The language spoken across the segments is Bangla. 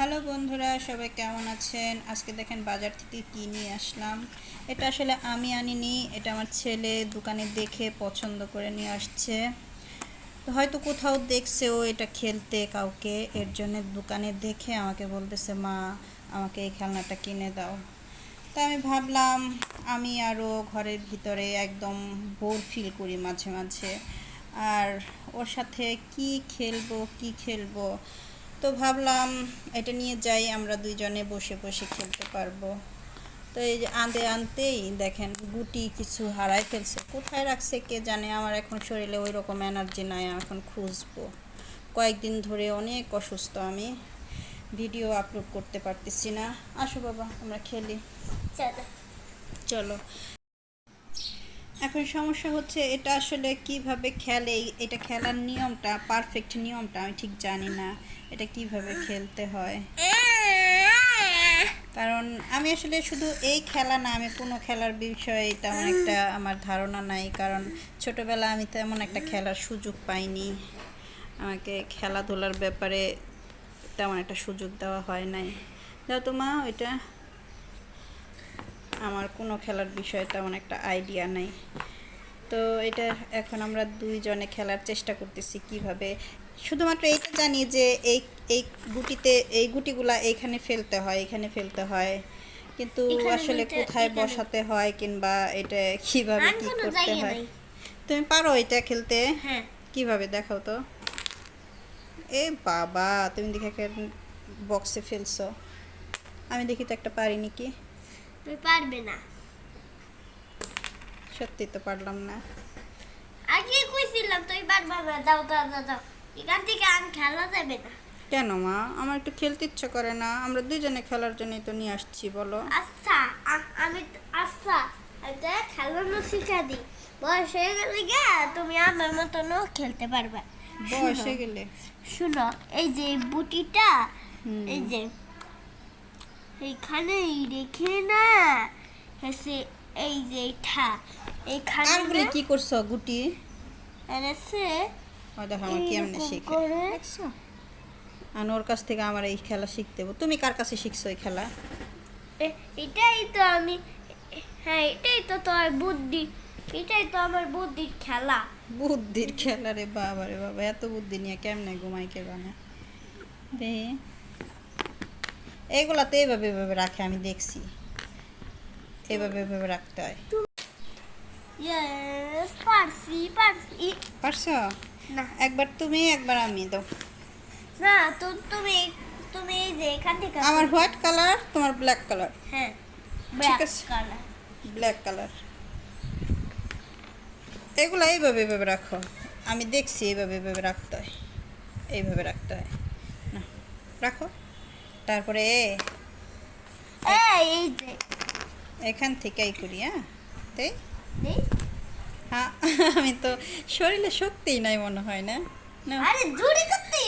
হ্যালো বন্ধুরা, সবাই কেমন আছেন? আজকে দেখেন বাজার থেকে কি নিয়ে আসলাম। এটা আসলে আমি আনিনি, এটা আমার ছেলে দোকানে দেখে পছন্দ করে নিয়ে আসছে। হয়তো কোথাও দেখছে ও এটা খেলতে কাউকে, এর জন্য দোকানে দেখে আমাকে বলতেছে, মা, আমাকে এই খেলনাটা কিনে দাও। তা আমি ভাবলাম, আমি আরও ঘরের ভিতরে একদম বোর ফিল করি মাঝে মাঝে। আর ওর সাথে কি খেলব কি খেলব? তো ভাবলাম এটা নিয়ে যাই আমরা দুইজনে বসে বসে খেলতে পারব। তো এই যে আনতে আনতেই দেখেন গুটি কিছু হারাই ফেলছে। কোথায় রাখছে কে জানে? আমার এখন শরীরে ওই রকম এনার্জি নাই আমি এখন খুঁজবো। কয়েকদিন ধরে অনেক অসুস্থ আমি ভিডিও আপলোড করতে পারতেছি না। আসো বাবা আমরা খেলি। চলো। চলো। এখন সমস্যা হচ্ছে এটা আসলে কীভাবে খেলে? এটা খেলার নিয়মটা পারফেক্ট নিয়মটা, আমি ঠিক জানি না। এটা কীভাবে খেলতে হয়? কারণ আমি আসলে শুধু এই খেলা না, আমি কোনো খেলার বিষয়ে তেমন একটা আমার ধারণা নাই। কারণ ছোটবেলা আমি তেমন একটা খেলার সুযোগ পাইনি। আমাকে খেলাধুলার ব্যাপারে তেমন একটা সুযোগ দেওয়া হয় নাই। দাও তো মা, ওইটা আমার কোনো খেলার বিষয়ে তেমন একটা আইডিয়া নেই। তো এটা এখন আমরা দুইজনে খেলার চেষ্টা করতেছি কীভাবে। শুধুমাত্র এইটা জানি যে এই এই গুটিতে এই গুটিগুলা এইখানে ফেলতে হয় এখানে ফেলতে হয়। কিন্তু আসলে কোথায় বসাতে হয় কিংবা এটা কীভাবে কি করতে হয়। তুমি পারো এটা খেলতে? হ্যাঁ। কীভাবে দেখাও তো। এ বাবা তুমি দেখে বক্সে ফেলছো। আমি দেখি তো একটা পারিনি কি তুই পারবে না। সত্যি তো পারলাম না। আগে কইছিলাম তুই পারবে না দাও দাও দাও দাও। এখান থেকে আর খেলা যাবে না। কেন মা? আমার একটু খেলতে ইচ্ছে করে না। আমরা দুজনে খেলার জন্যই তো নিয়ে আসছি বলো। আচ্ছা আমি আচ্ছা এটা খেলানো শিখা দিই বয়স হয়ে গেলে গে তুমি আমার মতনও খেলতে পারবে। বয়স হয়ে গেলে? শুনো এই যে বুটিটা এই যে এইখানে রেখে না। হেসে এই যে ঠা এইখানে আরগুলি না কি করছ গুটি? এনেছে ও দেখো আমার কেমনে শিখে। দেখছ? আর ওর কাছ থেকে আমার এই খেলা শিখতে হবে। তুমি কার কাছে শিখছো এই খেলা? এ- এটাই তো আমি হ্যাঁ এটাই তো তোর বুদ্ধি এটাই তো আমার বুদ্ধির খেলা। বুদ্ধির খেলা রে বাবা রে বাবা এত বুদ্ধি নিয়ে কেমনে ঘুমাই কে বানা দে। এইগুলা তো এইভাবে এইভাবে রাখে আমি দেখছি। এইভাবে এইভাবে রাখতে হয়। ইয়েস পারছি একবার তুমি একবার আমি দাও। না তো তুমি তুমি এই যে এখান থেকে আমার হোয়াইট কালার তোমার ব্ল্যাক কালার। হ্যাঁ ব্ল্যাক কালার। Black colour. এগুলো এইভাবে এইভাবে রাখো। আমি দেখছি এইভাবে এইভাবে রাখতে হয়। এইভাবে রাখতে হয়। না রাখো। তারপরে এই এই যে। এখান থেকেই করি হ্যাঁ? তাই হ্যাঁ আমি তো শরীরে শক্তিই নাই মনে হয় না? না আরে জোরে করতে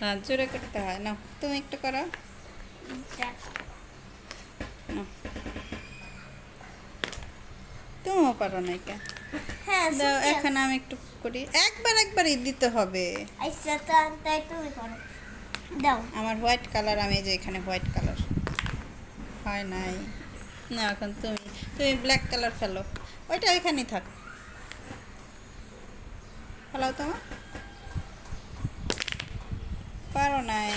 হ্যাঁ জোরে করতে হয়। না তুমি একটু করো। তুমিও পারো না এটা হ্যাঁ দাও এখন আমি একটু করি। একবার একবারই দিতে হবে। আচ্ছা তাই তুমি করো। দাও। আমার হোয়াইট কালার আমি যে এখানে হোয়াইট কালার। হয় নাই। না এখন তুমি তুমি ব্ল্যাক কালার ফেলো। ওইটা ওইখানেই থাক। ফেলাও তোমার পারো নাই।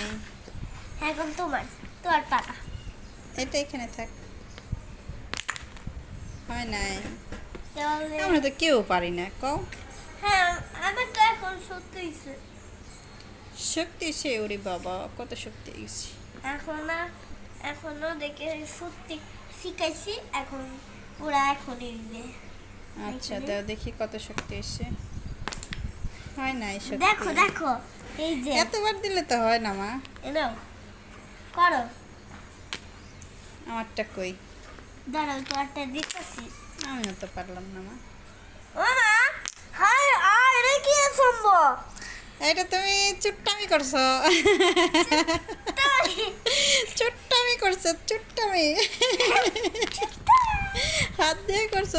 এখন তোমার তোমার পাতা এটা এখানে থাক। হয় নাই। আমরা তো কেউ পারি না কও। হ্যাঁ আমার তো এখন সত্যি। শক্তি সে ওরে বাবা কত শক্তি গেছি এখন আর এখনও দেখে সত্যি শিখাইছি এখন পুরা এখনই দিবে। আচ্ছা দাও দেখি কত শক্তি এসে হয় নাই শক্তি। দেখো দেখো এই যে। এতবার দিলে তো হয় না মা। এনাও করো। আমারটা কই? দাঁড়াও তোমারটা দিতেছি। আমিও তো পারলাম না মা। ও মা হাই আর এটা কি সম্ভব এটা তুমি চুট্টামি করছ। চুট্টামি? করছ চুট্টামি? হাত দিয়ে করছ।